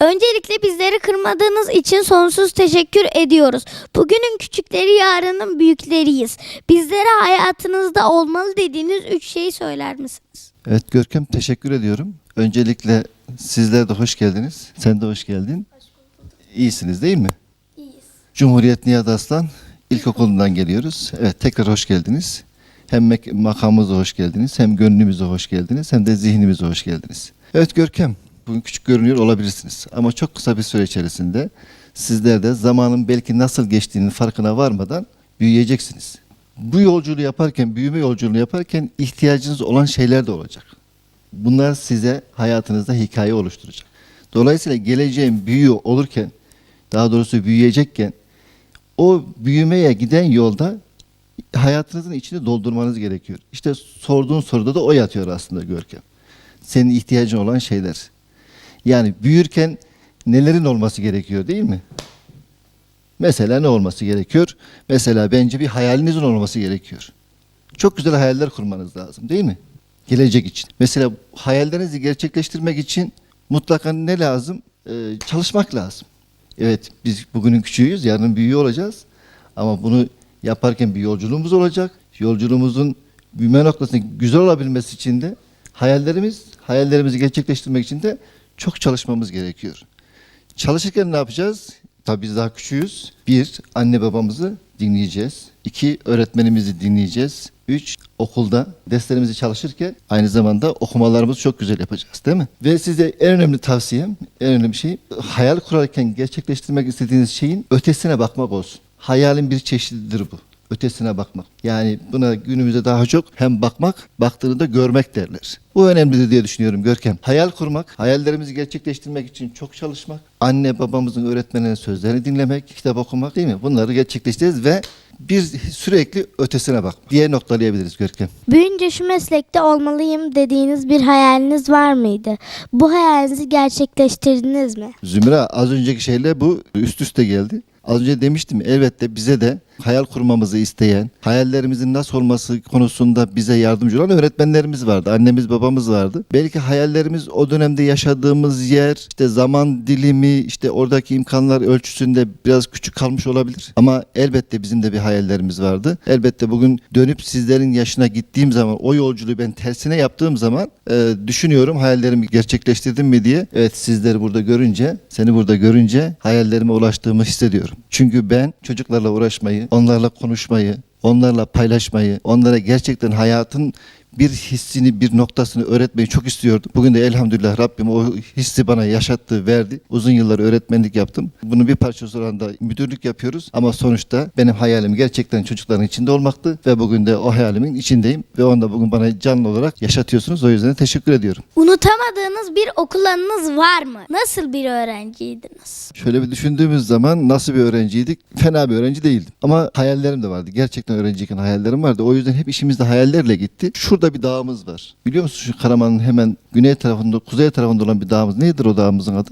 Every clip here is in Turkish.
Öncelikle bizleri kırmadığınız için sonsuz teşekkür ediyoruz. Bugünün küçükleri yarının büyükleriyiz. Bizlere hayatınızda olmalı dediğiniz üç şeyi söyler misiniz? Evet Görkem teşekkür ediyorum. Öncelikle sizler de hoş geldiniz. Sen de hoş geldin. İyisiniz değil mi? İyiyiz. Cumhuriyet Nihat Aslan İlkokulu'ndan geliyoruz. Evet tekrar hoş geldiniz. Hem makamımıza hoş geldiniz, hem gönlümüze hoş geldiniz, hem de zihnimize hoş geldiniz. Evet Görkem, bugün küçük görünüyor olabilirsiniz. Ama çok kısa bir süre içerisinde sizler de zamanın belki nasıl geçtiğinin farkına varmadan büyüyeceksiniz. Bu yolculuğu yaparken, büyüme yolculuğunu yaparken ihtiyacınız olan şeyler de olacak. Bunlar size hayatınızda hikaye oluşturacak. Dolayısıyla geleceğin büyüğü olurken, daha doğrusu büyüyecekken o büyümeye giden yolda hayatınızın içini doldurmanız gerekiyor. İşte sorduğun soruda da o yatıyor aslında Görkem. Senin ihtiyacın olan şeyler. Yani büyürken nelerin olması gerekiyor değil mi? Mesela ne olması gerekiyor? Mesela bence bir hayalinizin olması gerekiyor. Çok güzel hayaller kurmanız lazım değil mi? Gelecek için. Mesela hayallerinizi gerçekleştirmek için mutlaka ne lazım? Ee, çalışmak lazım. Evet biz bugünün küçüğüyüz, yarın büyüğü olacağız. Ama bunu yaparken bir yolculuğumuz olacak. Yolculuğumuzun büyüme noktasının güzel olabilmesi için de hayallerimiz, hayallerimizi gerçekleştirmek için de çok çalışmamız gerekiyor. Çalışırken ne yapacağız? Tabii biz daha küçüğüz. Bir, anne babamızı dinleyeceğiz. İki, öğretmenimizi dinleyeceğiz. Üç, okulda derslerimizi çalışırken aynı zamanda okumalarımızı çok güzel yapacağız değil mi? Ve size en önemli tavsiyem, en önemli şey hayal kurarken gerçekleştirmek istediğiniz şeyin ötesine bakmak olsun. Hayalin bir çeşididir bu. Ötesine bakmak. Yani buna günümüzde daha çok hem bakmak, baktığını da görmek derler. Bu önemlidir diye düşünüyorum Görkem. Hayal kurmak, hayallerimizi gerçekleştirmek için çok çalışmak, anne babamızın öğretmenlerin sözlerini dinlemek, kitap okumak değil mi? Bunları gerçekleştireceğiz ve bir sürekli ötesine bak diye noktalayabiliriz Görkem. Büyünce şu meslekte olmalıyım dediğiniz bir hayaliniz var mıydı? Bu hayalinizi gerçekleştirdiniz mi? Zümra az önceki şeyle bu üst üste geldi. Az önce demiştim elbette bize de hayal kurmamızı isteyen, hayallerimizin nasıl olması konusunda bize yardımcı olan öğretmenlerimiz vardı. Annemiz babamız vardı. Belki hayallerimiz o dönemde yaşadığımız yer, işte zaman dilimi, işte oradaki imkanlar ölçüsünde biraz küçük kalmış olabilir. Ama elbette bizim de bir hayallerimiz vardı. Elbette bugün dönüp sizlerin yaşına gittiğim zaman o yolculuğu ben tersine yaptığım zaman e, düşünüyorum hayallerimi gerçekleştirdim mi diye. Evet sizleri burada görünce, seni burada görünce hayallerime ulaştığımı hissediyorum. Çünkü ben çocuklarla uğraşmayı, onlarla konuşmayı, onlarla paylaşmayı, onlara gerçekten hayatın bir hissini, bir noktasını öğretmeyi çok istiyordum. Bugün de elhamdülillah Rabbim o hissi bana yaşattı, verdi. Uzun yıllar öğretmenlik yaptım. Bunun bir parçası olan da müdürlük yapıyoruz. Ama sonuçta benim hayalim gerçekten çocukların içinde olmaktı. Ve bugün de o hayalimin içindeyim. Ve onu da bugün bana canlı olarak yaşatıyorsunuz. O yüzden teşekkür ediyorum. Unutamadığınız bir okul anınız var mı? Nasıl bir öğrenciydiniz? Şöyle bir düşündüğümüz zaman nasıl bir öğrenciydik? Fena bir öğrenci değildim. Ama hayallerim de vardı. Gerçekten öğrenciyken hayallerim vardı. O yüzden hep işimizde hayallerle gitti. Şurada bir dağımız var. Biliyor musun şu Karaman'ın hemen güney tarafında, kuzey tarafında olan bir dağımız. Nedir o dağımızın adı?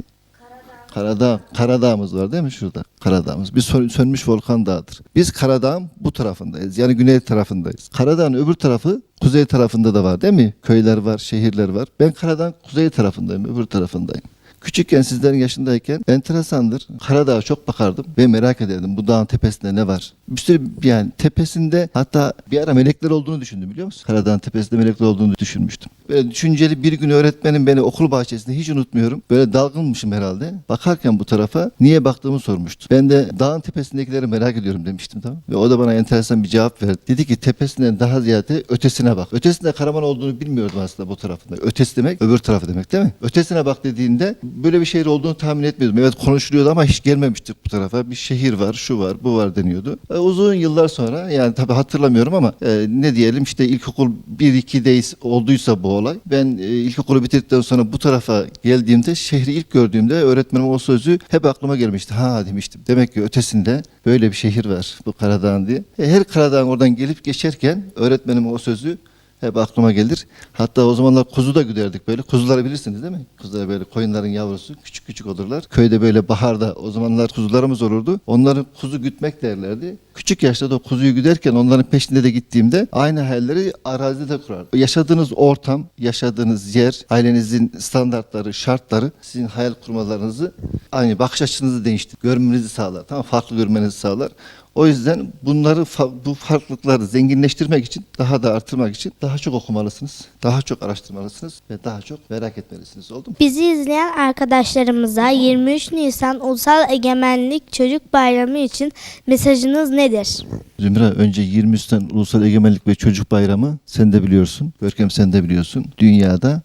Karadağ. Karadağ'ımız var değil mi şurada? Karadağ'ımız. Bir sön- sönmüş volkan dağıdır. Biz Karadağ'ın bu tarafındayız. Yani güney tarafındayız. Karadağ'ın öbür tarafı kuzey tarafında da var değil mi? Köyler var, şehirler var. Ben Karadağ'ın kuzey tarafındayım, öbür tarafındayım. Küçükken sizlerin yaşındayken enteresandır. Karadağ'a çok bakardım ve merak ederdim bu dağın tepesinde ne var. Bir sürü yani tepesinde hatta bir ara melekler olduğunu düşündüm biliyor musun? Karadağ'ın tepesinde melekler olduğunu düşünmüştüm. Böyle düşünceli bir gün öğretmenim beni okul bahçesinde hiç unutmuyorum. Böyle dalgınmışım herhalde. Bakarken bu tarafa niye baktığımı sormuştu. Ben de dağın tepesindekileri merak ediyorum demiştim tamam. Ve o da bana enteresan bir cevap verdi. Dedi ki tepesinden daha ziyade ötesine bak. Ötesinde Karaman olduğunu bilmiyordum aslında bu tarafında. Ötesi demek öbür tarafı demek değil mi? Ötesine bak dediğinde böyle bir şehir olduğunu tahmin etmiyordum. Evet konuşuluyordu ama hiç gelmemiştik bu tarafa. Bir şehir var, şu var, bu var deniyordu. E, uzun yıllar sonra yani tabii hatırlamıyorum ama e, ne diyelim işte ilkokul 1-2'deyiz olduysa bu olay. Ben e, ilkokulu bitirdikten sonra bu tarafa geldiğimde şehri ilk gördüğümde öğretmenim o sözü hep aklıma gelmişti. Ha demiştim. Demek ki ötesinde böyle bir şehir var bu Karadağ'ın diye. E, her Karadağ'ın oradan gelip geçerken öğretmenim o sözü hep aklıma gelir. Hatta o zamanlar kuzu da güderdik böyle. Kuzuları bilirsiniz değil mi? Kuzular böyle koyunların yavrusu küçük küçük olurlar. Köyde böyle baharda o zamanlar kuzularımız olurdu. Onları kuzu gütmek derlerdi. Küçük yaşta da kuzuyu güderken onların peşinde de gittiğimde aynı hayalleri arazide de kurar. Yaşadığınız ortam, yaşadığınız yer, ailenizin standartları, şartları sizin hayal kurmalarınızı aynı bakış açınızı değiştir. Görmenizi sağlar. Tamam farklı görmenizi sağlar. O yüzden bunları bu farklılıkları zenginleştirmek için, daha da artırmak için daha çok okumalısınız. Daha çok araştırmalısınız ve daha çok merak etmelisiniz. Oldu mu? Bizi izleyen arkadaşlarımıza 23 Nisan Ulusal Egemenlik Çocuk Bayramı için mesajınız nedir? Zümra önce 23'ten Ulusal Egemenlik ve Çocuk Bayramı sen de biliyorsun. Görkem sen de biliyorsun. Dünyada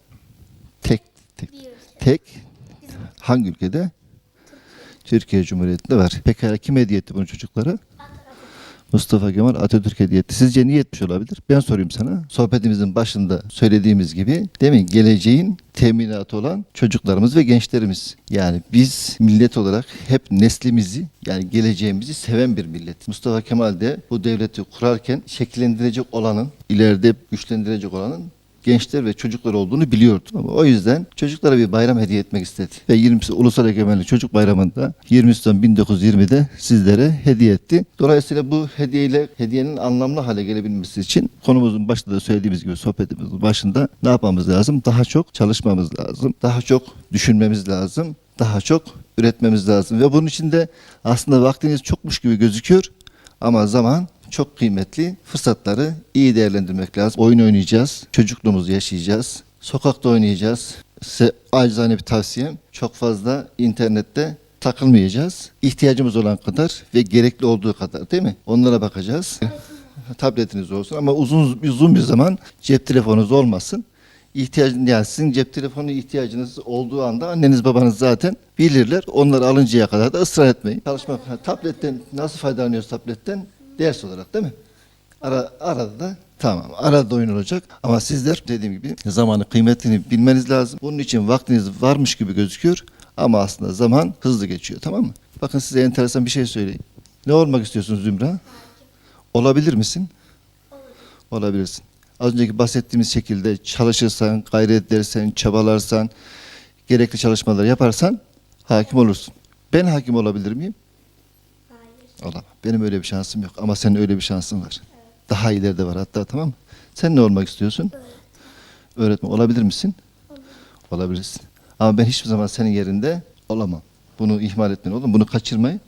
tek tek tek hangi ülkede? Türkiye Cumhuriyeti'nde var. Pekala kim hediye etti bunu çocuklara? Mustafa Kemal Atatürk hediye etti. Sizce niye etmiş olabilir? Ben sorayım sana. Sohbetimizin başında söylediğimiz gibi mi? Geleceğin teminatı olan çocuklarımız ve gençlerimiz. Yani biz millet olarak hep neslimizi yani geleceğimizi seven bir millet. Mustafa Kemal de bu devleti kurarken şekillendirecek olanın, ileride güçlendirecek olanın gençler ve çocuklar olduğunu biliyordu. Ama o yüzden çocuklara bir bayram hediye etmek istedi. Ve 20 Ulusal Egemenlik Çocuk Bayramı'nda 20 Nisan 1920'de sizlere hediye etti. Dolayısıyla bu hediyeyle hediyenin anlamlı hale gelebilmesi için konumuzun başında da söylediğimiz gibi sohbetimizin başında ne yapmamız lazım? Daha çok çalışmamız lazım. Daha çok düşünmemiz lazım. Daha çok üretmemiz lazım. Ve bunun için de aslında vaktiniz çokmuş gibi gözüküyor. Ama zaman çok kıymetli. Fırsatları iyi değerlendirmek lazım. Oyun oynayacağız. Çocukluğumuzu yaşayacağız. Sokakta oynayacağız. Size acizane bir tavsiyem çok fazla internette takılmayacağız. İhtiyacımız olan kadar ve gerekli olduğu kadar değil mi? Onlara bakacağız. Tabletiniz olsun ama uzun uzun bir zaman cep telefonunuz olmasın. İhtiyacın yani sizin cep telefonu ihtiyacınız olduğu anda anneniz babanız zaten bilirler. Onları alıncaya kadar da ısrar etmeyin. Çalışmak tabletten nasıl faydalanıyoruz tabletten? Ders olarak değil mi? Ara, arada da tamam arada da oyun olacak ama sizler dediğim gibi zamanı kıymetini bilmeniz lazım. Bunun için vaktiniz varmış gibi gözüküyor ama aslında zaman hızlı geçiyor tamam mı? Bakın size enteresan bir şey söyleyeyim. Ne olmak istiyorsunuz Zümra? Olabilir misin? Olabilirsin. Az önceki bahsettiğimiz şekilde çalışırsan, gayret edersen, çabalarsan, gerekli çalışmaları yaparsan hakim olursun. Ben hakim olabilir miyim? Olamam. Benim öyle bir şansım yok ama senin öyle bir şansın var. Daha ileride var hatta tamam mı? Sen ne olmak istiyorsun? Öğretmen olabilir misin? Olabilirsin. Ama ben hiçbir zaman senin yerinde olamam. Bunu ihmal etmeyin oğlum. Bunu kaçırmayın.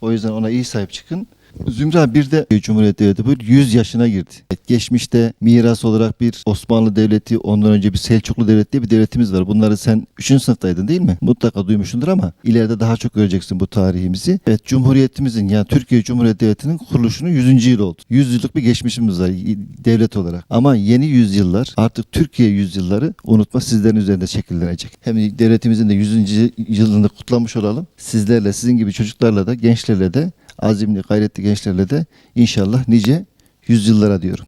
O yüzden ona iyi sahip çıkın. Zümra bir de Cumhuriyet Devleti bu 100 yaşına girdi. Geçmişte miras olarak bir Osmanlı Devleti, ondan önce bir Selçuklu Devleti diye bir devletimiz var. Bunları sen 3. sınıftaydın değil mi? Mutlaka duymuşsundur ama ileride daha çok göreceksin bu tarihimizi. Evet Cumhuriyetimizin yani Türkiye Cumhuriyet Devleti'nin kuruluşunun 100. yıl oldu. 100 yıllık bir geçmişimiz var devlet olarak. Ama yeni yüzyıllar artık Türkiye yüzyılları unutma sizlerin üzerinde şekillenecek. Hem devletimizin de 100. yılını kutlamış olalım. Sizlerle, sizin gibi çocuklarla da, gençlerle de azimli, gayretli gençlerle de inşallah nice yüzyıllara diyorum.